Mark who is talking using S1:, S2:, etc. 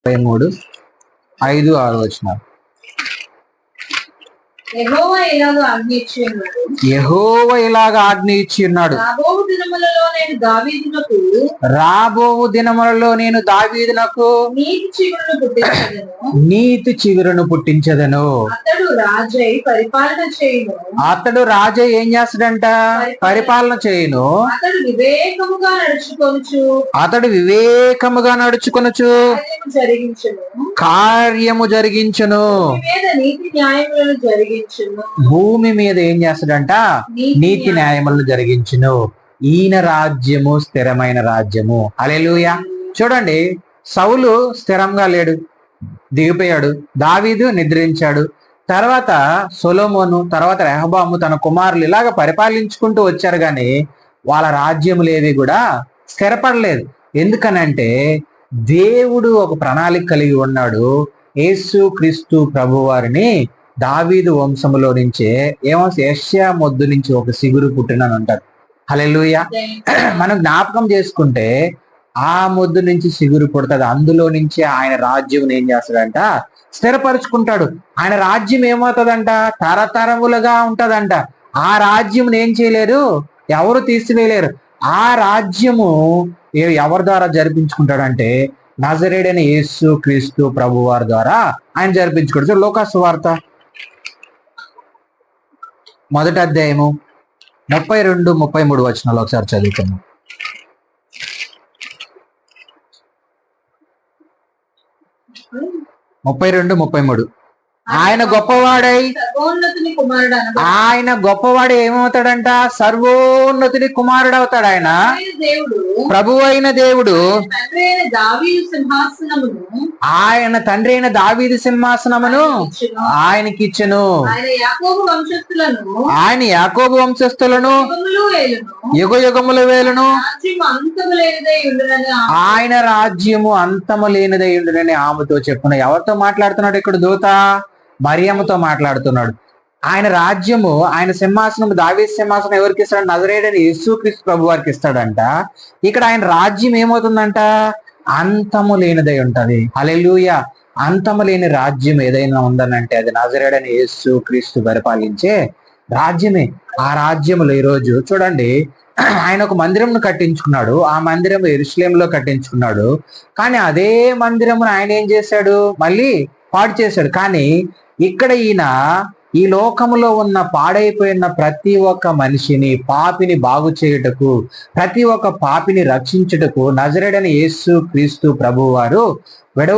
S1: ముప్పై మూడు. ఐదు ఆరు వచ్చిన
S2: యెహోవా
S1: ఇలాగ ఆజ్ఞ ఇచ్చి ఉన్నాడు.
S2: రాబోవు దినములలో నేను దావీదునకు
S1: రాబో దినములలో నేను దావీదునకు
S2: నీతి చిగురును పుట్టించదను.
S1: నీతి చిగురును పుట్టించదను.
S2: అతడు రాజై పరిపాలన చేయును.
S1: అతడు రాజా ఏం చేస్తాడంట? పరిపాలన చేయును.
S2: అతడు వివేకముగా నడుచుకొనుచు
S1: అతడు వివేకముగా నడుచుకొనుచు
S2: కార్యము జరిగించును.
S1: కార్యము జరిగించును.
S2: మీద నీతి న్యాయములను జరిగించును
S1: భూమి మీద ఏం చేస్తాడంట? నీతి న్యాయములను జరిగించును. ఈయన రాజ్యము స్థిరమైన రాజ్యము. అలెలుయ చూడండి సౌలు స్థిరంగా లేడు. దిగిపోయాడు. దావీదు నిద్రించాడు. తర్వాత సొలోమోను తర్వాత రెహబాము తన కుమారులు ఇలాగ పరిపాలించుకుంటూ వచ్చారు గాని వాళ్ళ రాజ్యములేవి కూడా స్థిరపడలేదు. ఎందుకనంటే దేవుడు ఒక ప్రణాళిక కలిగి ఉన్నాడు. యేసు క్రీస్తు ప్రభు వారిని దావీదు వంశములో నుంచే ఏమో యష్యా మొద్దు నుంచి ఒక సిగురు పుట్టినని అంటారు. హలెలుయ మనం జ్ఞాపకం చేసుకుంటే ఆ మొద్దు నుంచి సిగురు పుడుతుంది. అందులో నుంచి ఆయన రాజ్యం ఏం చేస్తాడంట స్థిరపరుచుకుంటాడు. ఆయన రాజ్యం ఏమవుతుందంట? తరతరములుగా ఉంటదంట. ఆ రాజ్యం ఏం చేయలేరు? ఎవరు తీసివేయలేరు? ఆ రాజ్యము ఎవరి ద్వారా జరిపించుకుంటాడంటే నజరేడని యేసు క్రీస్తు ప్రభు వారి ద్వారా ఆయన జరిపించుకుంటాడు. లోకాసు వార్త. మొదటి అధ్యాయము ముప్పై రెండు ముప్పై మూడు వచనాలు ఒకసారి చదువుతాము ముప్పై రెండు ముప్పై మూడు. ఆయన గొప్పవాడై
S2: సర్వోన్నతుని కుమారుడు
S1: ఆయన గొప్పవాడు ఏమవుతాడంట? సర్వోన్నతుని కుమారుడు అవుతాడు ఆయన
S2: దేవుడు.
S1: ప్రభు అయిన దేవుడు. ఆయన తండ్రి అయిన దావీది సింహాసనమును.
S2: ఇచ్చును.
S1: ఆయనకిచ్చెను.
S2: ఆయన యాకోబు వంశస్థులను.
S1: ఆయన యాకోబు వంశస్థులను యుగ యుగముల వేలును ఆయన రాజ్యము అంతము లేనిదై ఉండునని ఆమెతో చెప్పున ఎవరితో మాట్లాడుతున్నాడు ఇక్కడ దూత? మరియమ్మతో మాట్లాడుతున్నాడు. ఆయన రాజ్యము ఆయన సింహాసనం దావీ సింహాసనం ఎవరికి ఇస్తాడు నజరేడని యేసుక్రీస్తు ప్రభు వారికి ఇస్తాడంట. ఇక్కడ ఆయన రాజ్యం ఏమవుతుందంట? అంతము లేనిదై ఉంటది. హల్లెలూయ! అంతము లేని రాజ్యం ఏదైనా ఉందనంటే అది నజరేడని యేసు క్రీస్తు పరిపాలించే రాజ్యమే ఆ రాజ్యములో ఈరోజు చూడండి ఆయన ఒక మందిరంను కట్టించుకున్నాడు ఆ మందిరం ఎరుశ్లేంలో కట్టించుకున్నాడు. కానీ అదే మందిరమును ఆయన ఏం చేశాడు? మళ్ళీ పాడు చేశాడు. కానీ ఇక్కడ ఈయన ఈ లోకములో ఉన్న పాడైపోయిన ప్రతి ఒక్క మనిషిని పాపిని బాగు చేయుటకు ప్రతి ఒక్క పాపిని రక్షించుటకు నజరేడని యేసు క్రీస్తు ప్రభువారు వారు